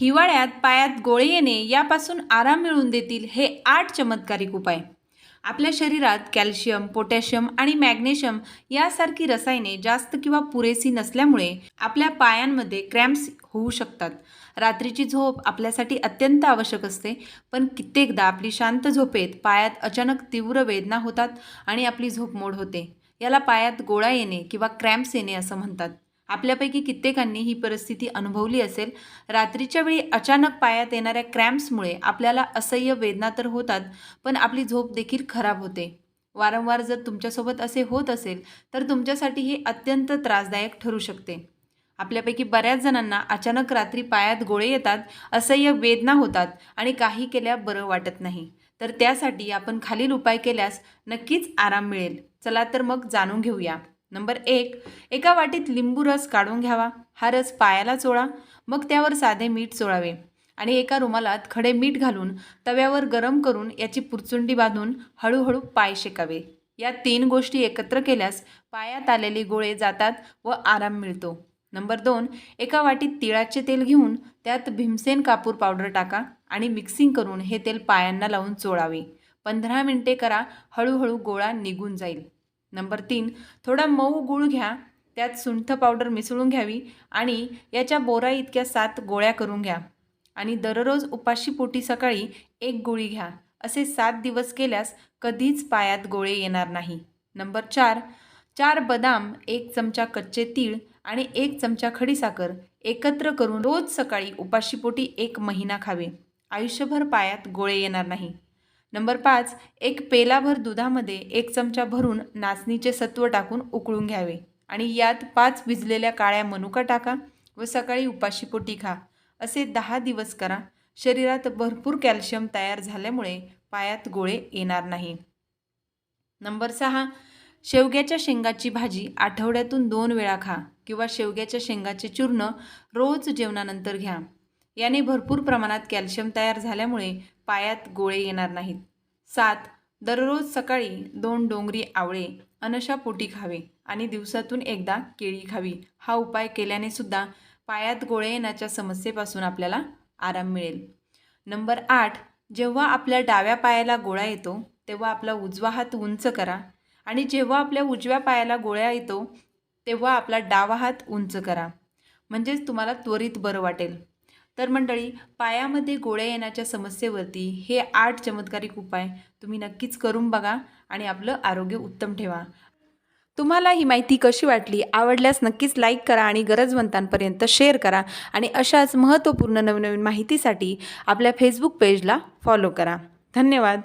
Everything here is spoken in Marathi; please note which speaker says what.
Speaker 1: हिवाळ्यात पायात गोळे येणे यापासून आराम मिळवून देतील हे आठ चमत्कारिक उपाय. आपल्या शरीरात कॅल्शियम पोटॅशियम आणि मॅग्नेशियम यासारखी रसायने जास्त किंवा पुरेसी नसल्यामुळे आपल्या पायांमध्ये क्रॅम्प्स होऊ शकतात. रात्रीची झोप आपल्यासाठी अत्यंत आवश्यक असते पण कित्येकदा आपली शांत झोपेत पायात अचानक तीव्र वेदना होतात आणि आपली झोप मोड होते. याला पायात गोळा येणे किंवा क्रॅम्प्स येणे असं म्हणतात. आपल्यापैकी कित्येकांनी ही परिस्थिती अनुभवली असेल. रात्रीच्या वेळी अचानक पायात येणाऱ्या क्रॅम्प्समुळे आपल्याला असह्य वेदना तर होतात पण आपली झोप देखील खराब होते. वारंवार जर तुमच्यासोबत असे होत असेल तर तुमच्यासाठी हे अत्यंत त्रासदायक ठरू शकते. आपल्यापैकी बऱ्याच जणांना अचानक रात्री पायात गोळे येतात असह्य वेदना होतात आणि काही केल्या बरं वाटत नाही. तर त्यासाठी आपण खालील उपाय केल्यास नक्कीच आराम मिळेल. चला तर मग जाणून घेऊया. नंबर एक एका वाटीत लिंबू रस काढून घ्यावा. हा रस पायाला चोळा मग त्यावर साधे मीठ चोळावे. आणि एका रुमालात खडे मीठ घालून तव्यावर गरम करून याची पुरचुंडी बांधून हळूहळू पाय शेकावे. या तीन गोष्टी एकत्र केल्यास पायात आलेले गोळे जातात व आराम मिळतो. नंबर दोन एका वाटीत तिळाचे तेल घेऊन त्यात भीमसेन कापूर पावडर टाका आणि मिक्सिंग करून हे तेल पायांना लावून चोळावे. पंधरा मिनटे करा हळूहळू गोळा निघून जाईल. नंबर तीन थोडा मऊ गूळ घ्या त्यात सुंठ पावडर मिसळून घ्यावी आणि याच्या बोरा इतक्या सात गोळ्या करून घ्या. आणि दररोज उपाशी पोटी सकाळी एक गोळी घ्या. असे सात दिवस केल्यास कधीच पायात गोळे येणार नाही. नंबर चार चार बदाम एक चमचा कच्चे तीळ आणि एक चमचा खडीसाखर एकत्र करून रोज सकाळी उपाशीपोटी एक महिना खावे. आयुष्यभर पायात गोळे येणार नाही. नंबर पाच एक पेलाभर दुधामध्ये एक चमचा भरून नाचणीचे सत्व टाकून उकळून घ्यावे. आणि यात पाच भिजलेल्या काळ्या मनुका टाका व सकाळी उपाशीपोटी खा. असे दहा दिवस करा. शरीरात भरपूर कॅल्शियम तयार झाल्यामुळे पायात गोळे येणार नाही. नंबर सहा शेवग्याच्या शेंगाची भाजी आठवड्यातून दोन वेळा खा किंवा शेवग्याच्या शेंगाचे चूर्ण रोज जेवणानंतर घ्या. याने भरपूर प्रमाणात कॅल्शियम तयार झाल्यामुळे पायात गोळे येणार नाहीत. सात दररोज सकाळी दोन डोंगरी आवळे अनशापोटी खावे आणि दिवसातून एकदा केळी खावी. हा उपाय केल्याने सुद्धा पायात गोळे येण्याच्या समस्येपासून आपल्याला आराम मिळेल. नंबर आठ जेव्हा आपल्या डाव्या पायाला गोळा येतो तेव्हा आपला उजवा हात उंच करा आणि जेव्हा आपल्या उजव्या पायाला गोळ्या येतो तेव्हा आपला डावा हात उंच करा. म्हणजेच तुम्हाला त्वरित बरं वाटेल. तर मंडळी पायामध्ये गोळ्या येण्याच्या समस्येवरती हे आठ चमत्कारिक उपाय तुम्ही नक्कीच करून बघा आणि आपलं आरोग्य उत्तम ठेवा. तुम्हाला ही माहिती कशी वाटली आवडल्यास नक्कीच लाईक करा आणि गरजवंतांपर्यंत शेअर करा आणि अशाच महत्त्वपूर्ण नवनवीन माहितीसाठी आपल्या फेसबुक पेजला फॉलो करा. धन्यवाद.